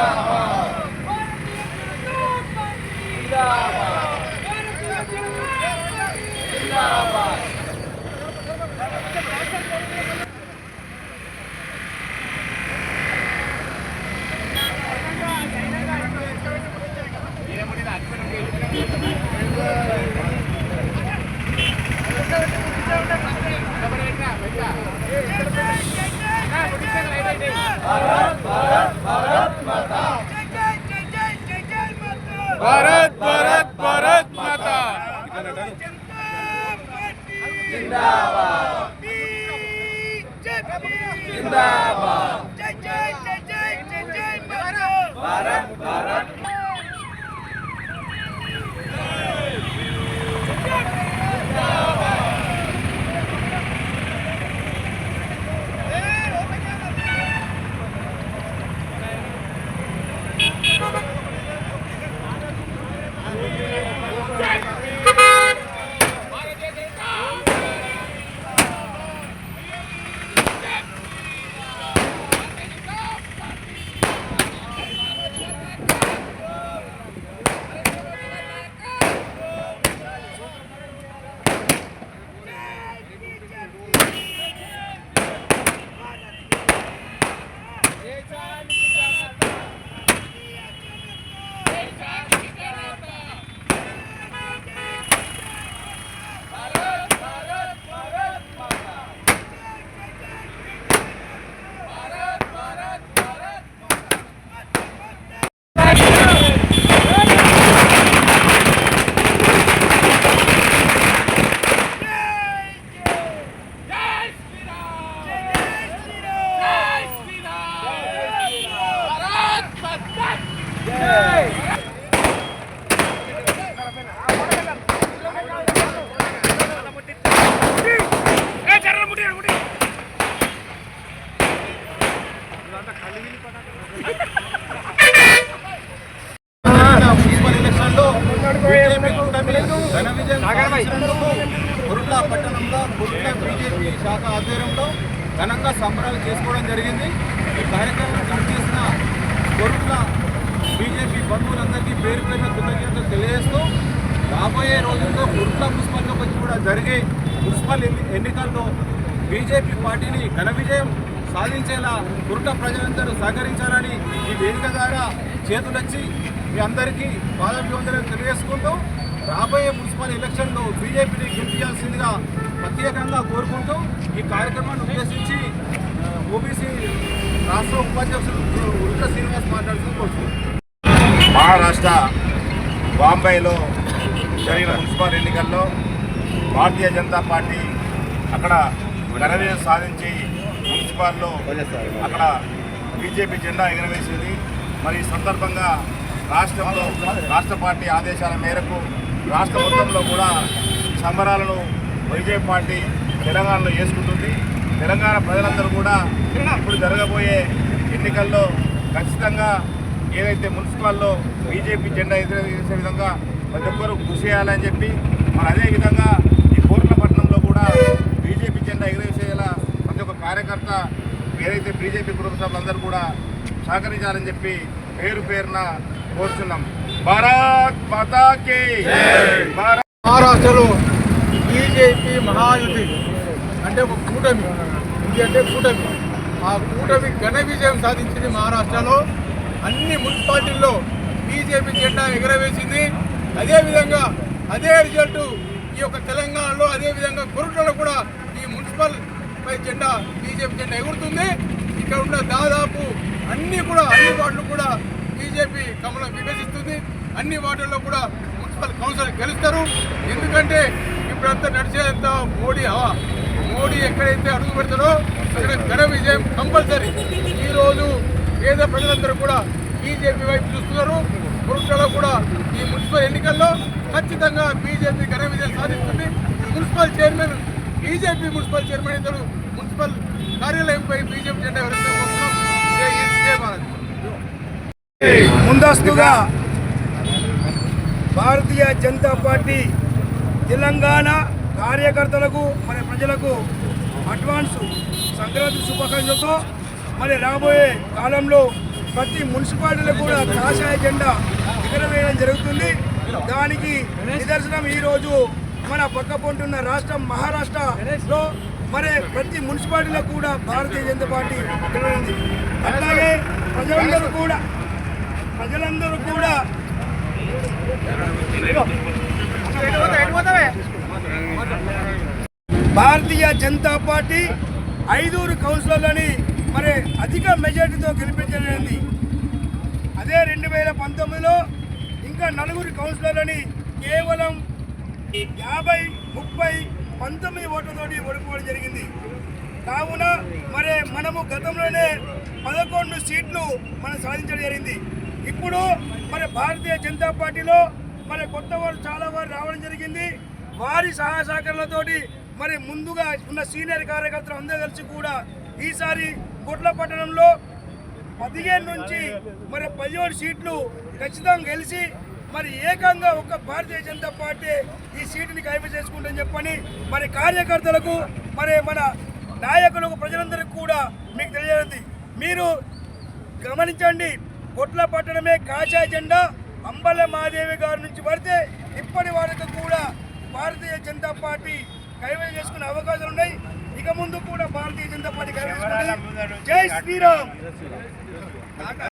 Allahu municipal విజయం పట్టణంలో Kurutla BJP శాఖ ఆధ్వర్యంలో ఘనంగా సంబరాలు చేసుకోవడం జరిగింది. ఈ కార్యక్రమం పనిచేసిన కొరుట్ల బీజేపీ బంధువులందరికీ పేరు పేరున కృతజ్ఞతలు తెలియజేస్తూ రాబోయే రోజుల్లో కురుట్ల మున్సిపల్ వచ్చి కూడా జరిగే మున్సిపల్ ఎన్నికల్లో బీజేపీ పార్టీని ఘన విజయం సాధించేలా కురుట్ల ప్రజలందరూ సహకరించాలని ఈ వేదిక ద్వారా చేతులొచ్చి మీ అందరికీ పాదాభివందనం తెలియజేసుకుంటూ రాబోయే మున్సిపల్ ఎలక్షన్లో బీజేపీని గెలిపించాల్సిందిగా ప్రత్యేకంగా కోరుకుంటూ ఈ కార్యక్రమాన్ని ఉద్దేశించి ఓబీసీ రాష్ట్ర ఉపాధ్యక్షుడు ఉల్ట శ్రీనివాస్ మాట్లాడుతూ కోరుతున్నాను మహారాష్ట్ర బాంబేలో జరిగిన మున్సిపల్ ఎన్నికల్లో భారతీయ జనతా పార్టీ అక్కడ ఘన సాధించి మున్సిపాల్లో అక్కడ బీజేపీ జెండా ఎగరవేసింది. మరి ఈ సందర్భంగా రాష్ట్రంలో రాష్ట్ర పార్టీ ఆదేశాల మేరకు రాష్ట్ర మొత్తంలో కూడా సంబరాలను వైజాగ్ పార్టీ తెలంగాణలో చేసుకుంటుంది. తెలంగాణ ప్రజలందరూ కూడా ఇప్పుడు జరగబోయే ఎన్నికల్లో ఖచ్చితంగా ఏదైతే మున్సిపాల్లో బీజేపీ జెండా ఎదురేసే విధంగా ప్రతి ఒక్కరూ కృషి చేయాలని చెప్పి మరి అదేవిధంగా ఈ కోట్లపట్నంలో కూడా బీజేపీ జెండా ఎగురవేసేలా ప్రతి ఒక్క కార్యకర్త ఏదైతే బీజేపీ కుటుంబ సభ్యులందరూ కూడా సహకరించాలని చెప్పి పేరు పేరున కోరుతున్నాం భారత్ మాతాకి మహారాష్ట్రలో బీజేపీ మహాయుతి అంటే ఒక కూటమి. ఇది అంటే కూటమి. ఆ కూటమి ఘన విజయం సాధించింది మహారాష్ట్రలో. అన్ని మున్సిపాలిటీల్లో బీజేపీ జెండా ఎగరవేసింది. అదేవిధంగా అదే రిజల్ట్ ఈ యొక్క తెలంగాణలో అదేవిధంగా కొరుటలో కూడా ఈ మున్సిపల్ పై జెండా బీజేపీ జెండా ఎగురుతుంది. ఇక్కడ ఉన్న దాదాపు అన్నీ కూడా అన్ని వాటిలో కూడా బీజేపీ కమలం విభజిస్తుంది. అన్ని వార్డుల్లో కూడా మున్సిపల్ కౌన్సిల్ గెలుస్తారు. ఎందుకంటే ఇప్పుడంతా నడిచేంత మోడీ హవా మోడీ ఎక్కడైతే అడుగు పెడతారో అక్కడ ఘన విజయం కంపల్సరీ. ఈరోజు పేద ప్రజలందరూ కూడా బీజేపీ వైపు చూస్తున్నారు. పురుషులలో కూడా ఈ మున్సిపల్ ఎన్నికల్లో ఖచ్చితంగా బీజేపీ ఘన విజయం సాధిస్తుంది. Municipal chairman BJP municipal chairman ఇద్దరు మున్సిపల్ కార్యాలయంపై బీజేపీ జెండా ఎవరైతే వస్తున్నాం జై హింద్, జై భారత్ ముందస్తుగా భారతీయ జనతా పార్టీ తెలంగాణ కార్యకర్తలకు మరి ప్రజలకు అడ్వాన్స్ సంక్రాంతి శుభాకాంక్షలతో మరి రాబోయే కాలంలో ప్రతి మున్సిపాలిటీలో కూడా కాషాయ జెండా ఎగరవేయడం జరుగుతుంది. దానికి నిదర్శనం ఈరోజు మన పక్క పొంటున్న రాష్ట్రం మహారాష్ట్రలో మరి ప్రతి మున్సిపాలిటీలో కూడా భారతీయ జనతా పార్టీ అట్లాగే ప్రజలందరూ కూడా ప్రజలందరూ కూడా భారతీయ జనతా పార్టీ ఐదుగురు కౌన్సిలర్లని మరి అధిక మెజార్టీతో గెలిపించలేంది అదే రెండు వేల పంతొమ్మిదిలో ఇంకా నలుగురు కౌన్సిలర్లని కేవలం యాభై ముప్పై పంతొమ్మిది ఓట్లతోటి ఓడిపోవడం జరిగింది. కావున మరి మనము గతంలోనే పదకొండు సీట్లు మనం సాధించడం జరిగింది. ఇప్పుడు మరి భారతీయ జనతా పార్టీలో మరి కొత్త వారు చాలా వారు రావడం జరిగింది. వారి సహాయ సహకారాలతోటి మరి ముందుగా ఉన్న సీనియర్ కార్యకర్తలు అందరూ కలిసి కూడా ఈసారి గుట్ల పట్టణంలో పదిహేను నుంచి మరి పదిహేడు సీట్లు ఖచ్చితంగా గెలిచి మరి ఏకంగా ఒక భారతీయ జనతా పార్టీ ఈ సీటుని కైవసం చేసుకుంటుందని చెప్పని మరి కార్యకర్తలకు మరి మన నాయకులకు ప్రజలందరికీ కూడా మీకు తెలియజేది మీరు గమనించండి కొట్ల పట్టడమే కాషా జెండా. అంబల మాదేవి గారి నుంచి పడితే ఇప్పటి వరకు కూడా భారతీయ జనతా పార్టీ కైవసం చేసుకునే అవకాశాలు ఉన్నాయి. ఇక ముందు కూడా భారతీయ జనతా పార్టీ కైవసం జై శ్రీరామ్.